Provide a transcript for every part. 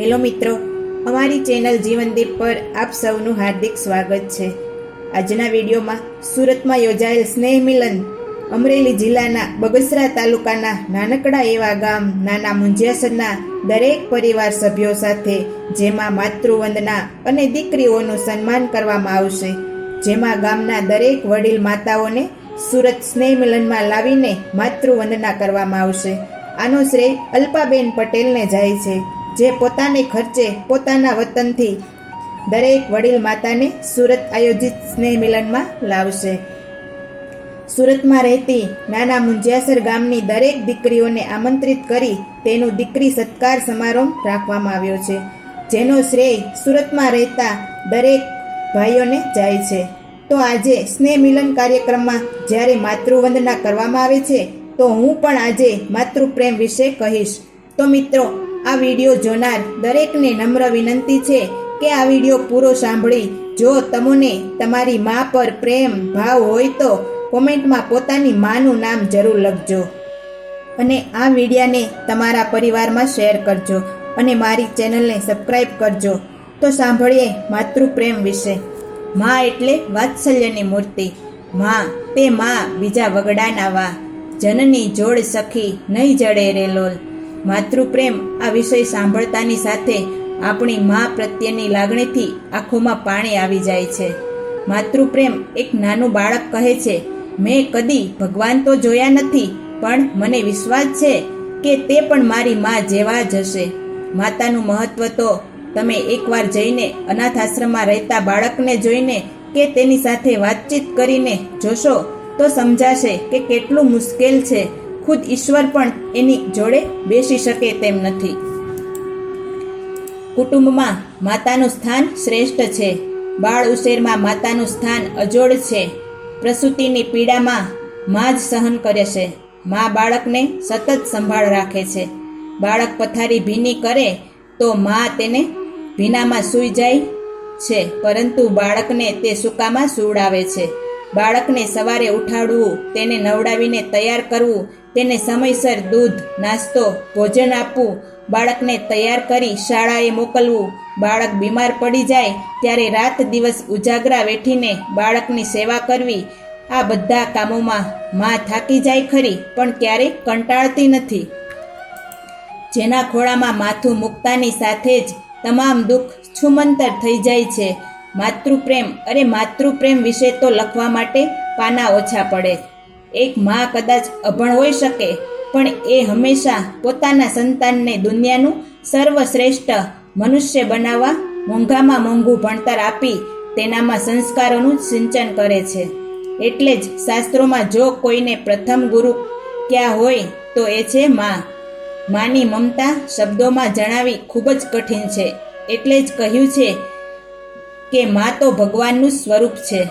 Hello મિત્રો, અમારી channel જીવનદીપ પર આપ સૌનું હાર્દિક સ્વાગત છે. આજના વિડીયોમાં સુરતમાં યોજાયેલ સ્નેહ મિલન અમરેલી જિલ્લાના બગસરા તાલુકાના નાનકડા એવા ગામ નાના મુંજિયાસરના દરેક પરિવાર સભ્યો સાથે, જેમાં માતૃવંદના અને દીકરીઓનું સન્માન કરવામાં આવશે. જેમાં ગામના દરેક વડીલ માતાઓને સુરત સ્નેહ મિલનમાં લાવીને માતૃવંદના કરવામાં આવશે. આનો શ્રેય અલ્પાબેન પટેલને જાય છે. જે પોતાને ખર્ચે પોતાના વતનથી દરેક વડીલ માતાને સુરત આયોજિત સ્નેહ મિલનમાં લાવશે. સુરતમાં રહેતી નાના મુંજિયાસર ગામની દરેક દીકરીઓને આમંત્રિત કરી તેનું દીકરી સત્કાર સમારોહ રાખવામાં આવ્યો છે, જેનો શ્રેય સુરતમાં રહેતા દરેક ભાઈઓને જાય છે. તો આજે સ્નેહ મિલન કાર્યક્રમમાં જ્યારે માતૃવંદના કરવામાં આવે છે, તો હું પણ આજે માતૃપ્રેમ વિશે કહીશ. તો મિત્રો આ વીડિયો જોનાર દરેકને નમ્ર વિનંતી છે કે આ વીડિયો પૂરો સાંભળી. જો તમને તમારી મા પર પ્રેમ, ભાવ હોય તો કોમેન્ટમાં પોતાની માનું નામ જરૂર લખજો. અને આ વિડીયાને તમારા પરિવારમાં શેર કરજો અને મારી ચેનલને સબસ્ક્રાઈબ કરજો. તો સાંભળીએ માતૃપ્રેમ વિશે. મા એટલે વાત્સલ્યની મૂર્તિ. મા, તે મા બીજા વગડાના વા. જનની જોડ સખી, નહીં જડે રે લોલ. માતૃપ્રેમ આ વિષય સાંભળતાની સાથે આપણી મા પ્રત્યેની લાગણીથી આંખોમાં પાણી આવી જાય છે. માતૃપ્રેમ એક નાનું બાળક કહે છે, મેં કદી ભગવાન તો જોયા નથી, પણ મને વિશ્વાસ છે કે તે પણ મારી મા જેવા જ હશે. માતાનું મહત્વ તો તમે એકવાર જઈને અનાથ આશ્રમમાં રહેતા બાળકને જોઈને કે તેની સાથે વાતચીત કરીને જોશો તો સમજાશે કે કેટલું મુશ્કેલ છે. ખુદ ઈશ્વર પણ એની જોડે બેસી શકે તેમ નથી. કુટુંબમાં માતાનું સ્થાન શ્રેષ્ઠ છે. બાળ ઉછેરમાં માતાનું સ્થાન અજોડ છે. પ્રસૂતિની પીડામાં મા જ સહન કરે છે. મા બાળકને સતત સંભાળ રાખે છે. બાળક પથારી ભીની કરે તો મા તેને ભીનામાં સૂઈ જાય છે, પરંતુ બાળકને તે સૂકામાં સુવડાવે છે. બાળકને સવારે ઉઠાડવું, તેને નવડાવીને તૈયાર કરવું, તેને સમયસર દૂધ, નાસ્તો, ભોજન આપવું, બાળકને તૈયાર કરી શાળાએ મોકલવું. બાળક બીમાર પડી જાય ત્યારે રાત દિવસ ઉજાગરા વેઠીને બાળકની સેવા કરવી. આ બધા કામોમાં માં થાકી જાય ખરી, પણ ક્યારેય કંટાળતી નથી. જેના ખોળામાં માથું મૂકતાની સાથે જ તમામ દુઃખ છુમંતર થઈ જાય છે. માતૃપ્રેમ અરે માતૃપ્રેમ વિશે તો લખવા માટે પાના ઓછા પડે. એક મા કદાચ અભણ હોઈ શકે, પણ એ હંમેશા પોતાના સંતાનને દુનિયાનું સર્વશ્રેષ્ઠ મનુષ્ય બનાવવા, મોંઘામાં મોંઘું ભણતર આપી તેનામાં સંસ્કારોનું સિંચન કરે છે. એટલે જ શાસ્ત્રોમાં જો કોઈને પ્રથમ ગુરુ ક્યાં હોય, તો એ છે મા. માની મમતા શબ્દોમાં જણાવી ખૂબ જ કઠિન છે. એટલે જ કહ્યું છે કે મા તો ભગવાનનું સ્વરૂપ છે.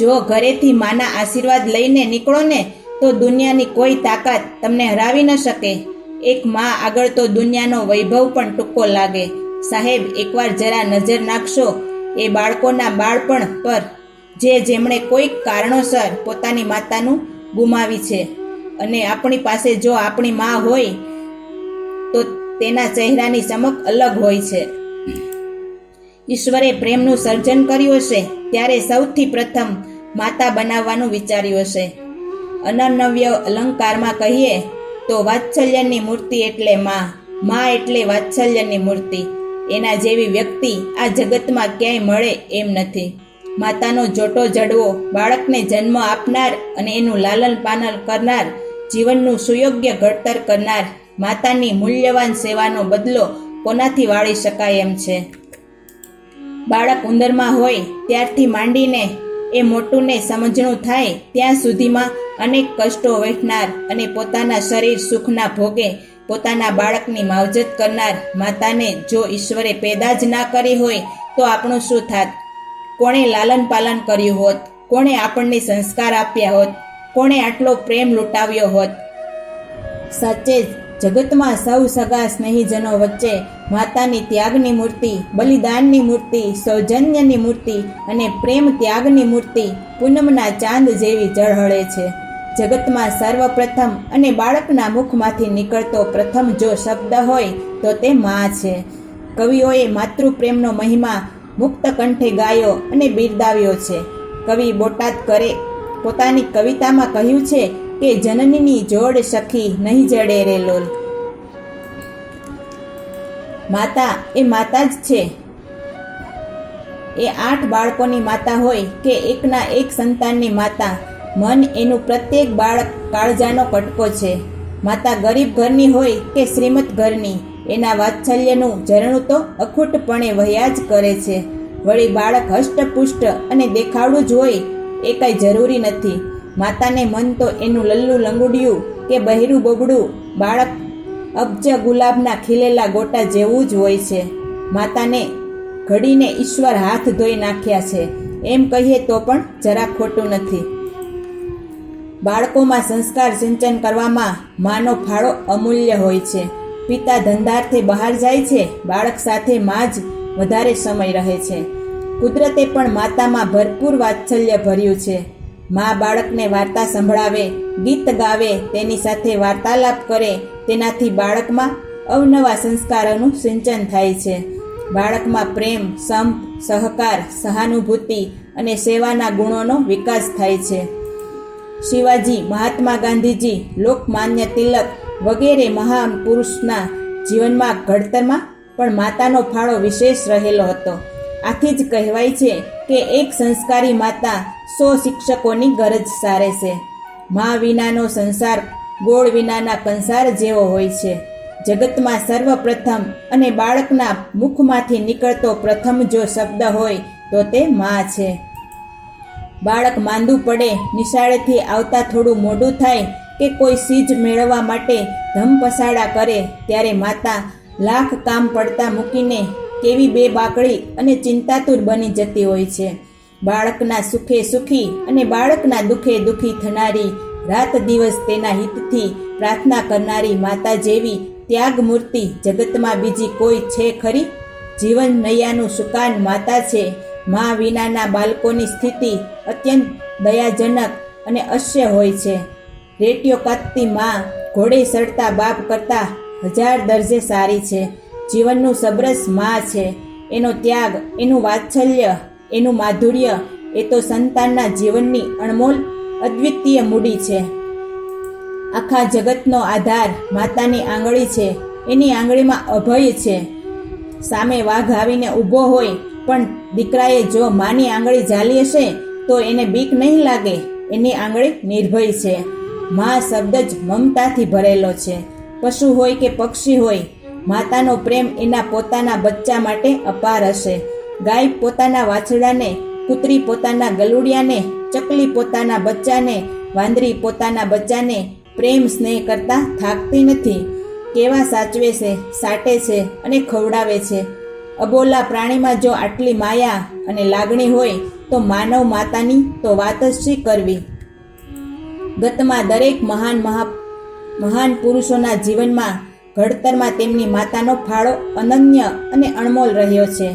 જો ઘરેથી માના આશીર્વાદ લઈને નીકળો ને, તો દુનિયાની કોઈ તાકાત તમને હરાવી ન શકે. એક મા આગળ તો દુનિયાનો વૈભવ પણ ટૂંકો લાગે. સાહેબ, એકવાર જરા નજર નાખશો. એ બાળકોના બાળપણ પર જે જેમણે કોઈક કારણોસર પોતાની માતાનું ગુમાવી છે. અને આપણી પાસે જો આપણી મા હોય, તો તેના ચહેરાની ચમક અલગ હોય છે. ઈશ્વરે પ્રેમનું સર્જન કર્યું હશે, ત્યારે સૌથી પ્રથમ માતા બનાવવાનું વિચાર્યું હશે. અનનવ્ય અલંકારમાં કહીએ તો વાત્સલ્યની મૂર્તિ એટલે મા મા એટલે વાત્સલ્યની મૂર્તિ. એના જેવી વ્યક્તિ આ જગતમાં ક્યાંય મળે એમ નથી. માતાનો જોટો જડવો, બાળકને જન્મ આપનાર અને એનું લાલન પાલન કરનાર, જીવનનું સુયોગ્ય ઘડતર કરનાર માતાની મૂલ્યવાન સેવાનો બદલો કોનાથી વાળી શકાય એમ છે? બાળક ઉંદરમાં હોય ત્યારથી માંડીને એ મોટુંને સમજણું થાય, ત્યાં સુધીમાં અનેક કષ્ટો વેઠનાર અને પોતાના શરીર સુખના ભોગે પોતાના બાળકની માવજત કરનાર માતાને જો ઈશ્વરે પેદા જ ના કરી હોય તો આપણું શું થાત? કોણે લાલન પાલન કર્યું હોત? કોણે આપણને સંસ્કાર આપ્યા હોત? કોણે આટલો પ્રેમ લૂંટાવ્યો હોત? સાચે જ જગતમાં સૌ સગા સ્નેહીજનો વચ્ચે માતાની ત્યાગની મૂર્તિ, બલિદાનની મૂર્તિ, સૌજન્યની મૂર્તિ અને પ્રેમ ત્યાગની મૂર્તિ પૂનમના ચાંદ જેવી ઝળહળે છે. જગતમાં સર્વપ્રથમ અને બાળકના મુખમાંથી નીકળતો પ્રથમ જો શબ્દ હોય તો તે મા છે. કવિઓએ માતૃપ્રેમનો મહિમા મુક્ત કંઠે ગાયો અને બિરદાવ્યો છે. કવિ બોટાદ કરે પોતાની કવિતામાં કહ્યું છે કે જનનીની જોડ સખી નહીં જડે રે લોલ. માતા એ માતા જ છે. એ આઠ બાળકોની માતા હોય કે એકના એક સંતાનની માતા, મન એનું પ્રત્યેક બાળક કાળજાનો કટકો છે. માતા ગરીબ ઘરની હોય કે શ્રીમત ઘરની, એના વાત્સલ્યનું ઝરણું તો અખૂટપણે વહ્યા જ કરે છે. વળી બાળક હષ્ટપુષ્ટ અને દેખાવડું જ હોય એ કાંઈ જરૂરી નથી. માતાને મન તો એનું લલ્લું લંગુડિયું કે બહેરું બબડું, બાળક અબજ ગુલાબના ખીલેલા ગોટા જેવું જ હોય છે. માતાને ઘડીને ઈશ્વર હાથ ધોઈ નાખ્યા છે. એમ કહીએ તો પણ જરા ખોટું નથી. બાળકોમાં સંસ્કાર સિંચન કરવામાં માનો ફાળો અમૂલ્ય હોય છે. પિતા ધંધાર્થે બહાર જાય છે, બાળક સાથે મા જ વધારે સમય રહે છે. કુદરતે પણ માતામાં ભરપૂર વાત્સલ્ય ભર્યું છે. મા બાળકને વાર્તા સંભળાવે, ગીત ગાવે, તેની સાથે વાર્તાલાપ કરે, તેનાથી બાળકમાં અવનવા સંસ્કારોનું સિંચન થાય છે. બાળકમાં પ્રેમ, સંપ, સહકાર, સહાનુભૂતિ અને સેવાના ગુણોનો વિકાસ થાય છે. શિવાજી, મહાત્મા ગાંધીજી, લોકમાન્ય તિલક વગેરે મહાન પુરુષના જીવનમાં ઘડતરમાં પણ માતાનો ફાળો વિશેષ રહેલો હતો. આથી જ કહેવાય છે કે એક સંસ્કારી માતા સો શિક્ષકોની ગરજ સારે છે. મા વિનાનો સંસાર, ગોળ વિનાના કંસાર જેવો હોય છે. જગતમાં સર્વપ્રથમ અને બાળકના મુખમાંથી નીકળતો પ્રથમ જો શબ્દ હોય તો તે મા છે. બાળક માંદું પડે, નિશાળેથી આવતા થોડું મોડું થાય કે કોઈ સીજ મેળવવા માટે ધમપસાડા કરે, ત્યારે માતા લાખ કામ પડતા મૂકીને કેવી બે બાકડી અને ચિંતાતુર બની જતી હોય છે. બાળકના સુખે સુખી અને બાળકના દુખે દુખી થનારી રાત દિવસ તેના હિતથી પ્રાર્થના કરનારી માતા જેવી ત્યાગ મૂર્તિ જગતમાં બીજી કોઈ છે ખરી? જીવન નૈયાનું સુકાન માતા છે. મા વિનાના બાળકોની સ્થિતિ અત્યંત દયાજનક અને અશ્ય હોય છે. રેટિયો કાતતી મા ઘોડે સડતા બાપ કરતાં હજાર દરજે સારી છે. જીવનનું સબરસ મા છે. એનો ત્યાગ, એનું વાત્સલ્ય, એનું માધુર્ય, એ તો સંતાનના જીવનની અણમોલ અદ્વિતીય મૂડી છે. આખા જગતનો આધાર માતાની આંગળી છે. એની આંગળીમાં અભય છે. સામે વાઘ આવીને ઊભો હોય, પણ દીકરાએ જો માની આંગળી ઝાલી હશે, તો એને બીક નહીં લાગે. એની આંગળી નિર્ભય છે. મા શબ્દ જ મમતાથી ભરેલો છે. પશુ હોય કે પક્ષી હોય માતાનો પ્રેમ એના પોતાના બચ્ચા માટે અપાર હશે. ગાય પોતાના વાછડાને કૂતરી પોતાના ગલુડિયાને, ચકલી પોતાના બચ્ચાને, વાંદરી પોતાના બચ્ચાને પ્રેમ સ્નેહ કરતા થાકતી નથી. કેવા સાચવે છે, સાટે છે અને ખવડાવે છે. અબોલા પ્રાણીમાં જો આટલી માયા અને લાગણી હોય, તો માનવ માતાની તો વાત જ શી કરવી? ગતમાં દરેક મહાન મહા, મહાન પુરુષોના જીવનમાં ઘડતરમાં તેમની માતાનો ફાળો અનન્ય અને અણમોલ રહ્યો છે.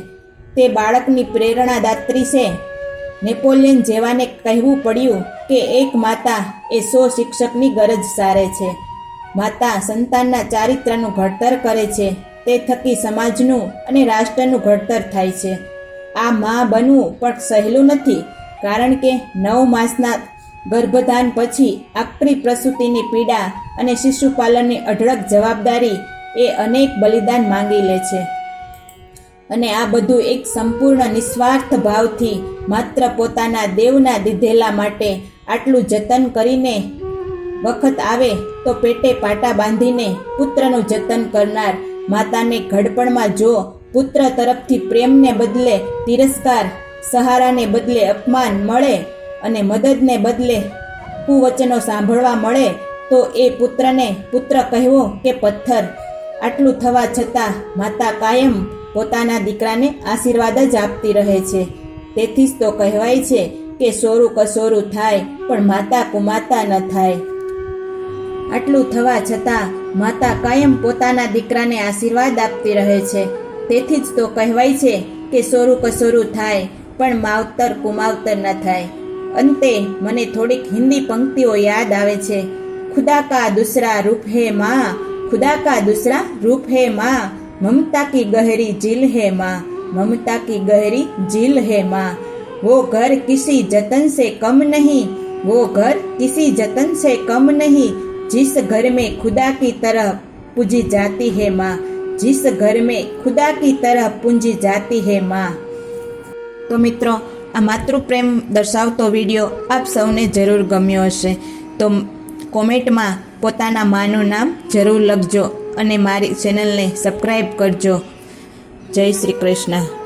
તે બાળકની પ્રેરણાદાત્રી છે. નેપોલિયન જેવાને કહેવું પડ્યું કે એક માતા એ સો શિક્ષકની ગરજ સારે છે. માતા સંતાનના ચારિત્રનું ઘડતર કરે છે. તે થકી સમાજનું અને રાષ્ટ્રનું ઘડતર થાય છે. આ મા બનવું પણ સહેલું નથી, કારણ કે નવ માસના ગર્ભધાન પછી આકરી પ્રસૂતિની પીડા અને શિશુપાલનની અઢળક જવાબદારી એ અનેક બલિદાન માંગી લે છે. અને આ બધું એક સંપૂર્ણ નિસ્વાર્થ ભાવથી માત્ર પોતાના દેવના દીધેલા માટે આટલું જતન કરીને વખત આવે તો પેટે પાટા બાંધીને પુત્રનું જતન કરનાર માતાને ઘડપણમાં જો પુત્ર તરફથી પ્રેમને બદલે તિરસ્કાર, સહારાને બદલે અપમાન મળે અને મદદને બદલે કુવચનો સાંભળવા મળે, તો એ પુત્રને પુત્ર કહેવો કે પથ્થર. આટલું થવા છતાં માતા કાયમ પોતાના દીકરાને આશીર્વાદ જ આપતી રહે છે. તેથી જ તો કહેવાય છે કે સોરું કસોરું થાય, પણ માતા કુમાતા ન થાય. આટલું થવા છતાં માતા કાયમ પોતાના દીકરાને આશીર્વાદ આપતી રહે છે. તેથી જ તો કહેવાય છે કે સોરું કસોરું થાય, પણ માવતર કુમાવતર ન થાય. અંતે મને થોડીક હિન્દી પંક્તિઓ યાદ આવે છે ખુદા કા દૂસરા રૂપ હે માँ खुदा का दूसरा रूप है माँ ममता की गहरी झील है माँ ममता की गहरी झील है माँ वो घर किसी जतन से कम नहीं वो घर किसी जतन से कम नहीं जिस घर में खुदा की तरह पूजी जाती है माँ जिस घर में खुदा की तरह पूंजी जाती है माँ તો મિત્રો આ માતૃપ્રેમ દર્શાવતો વીડિયો આપ સૌને જરૂર ગમ્યો હશે. તો કોમેન્ટમાં પોતાના માનું નામ જરૂર લખજો અને મારી ચેનલને સબસ્ક્રાઈબ કરજો. જય શ્રી કૃષ્ણ.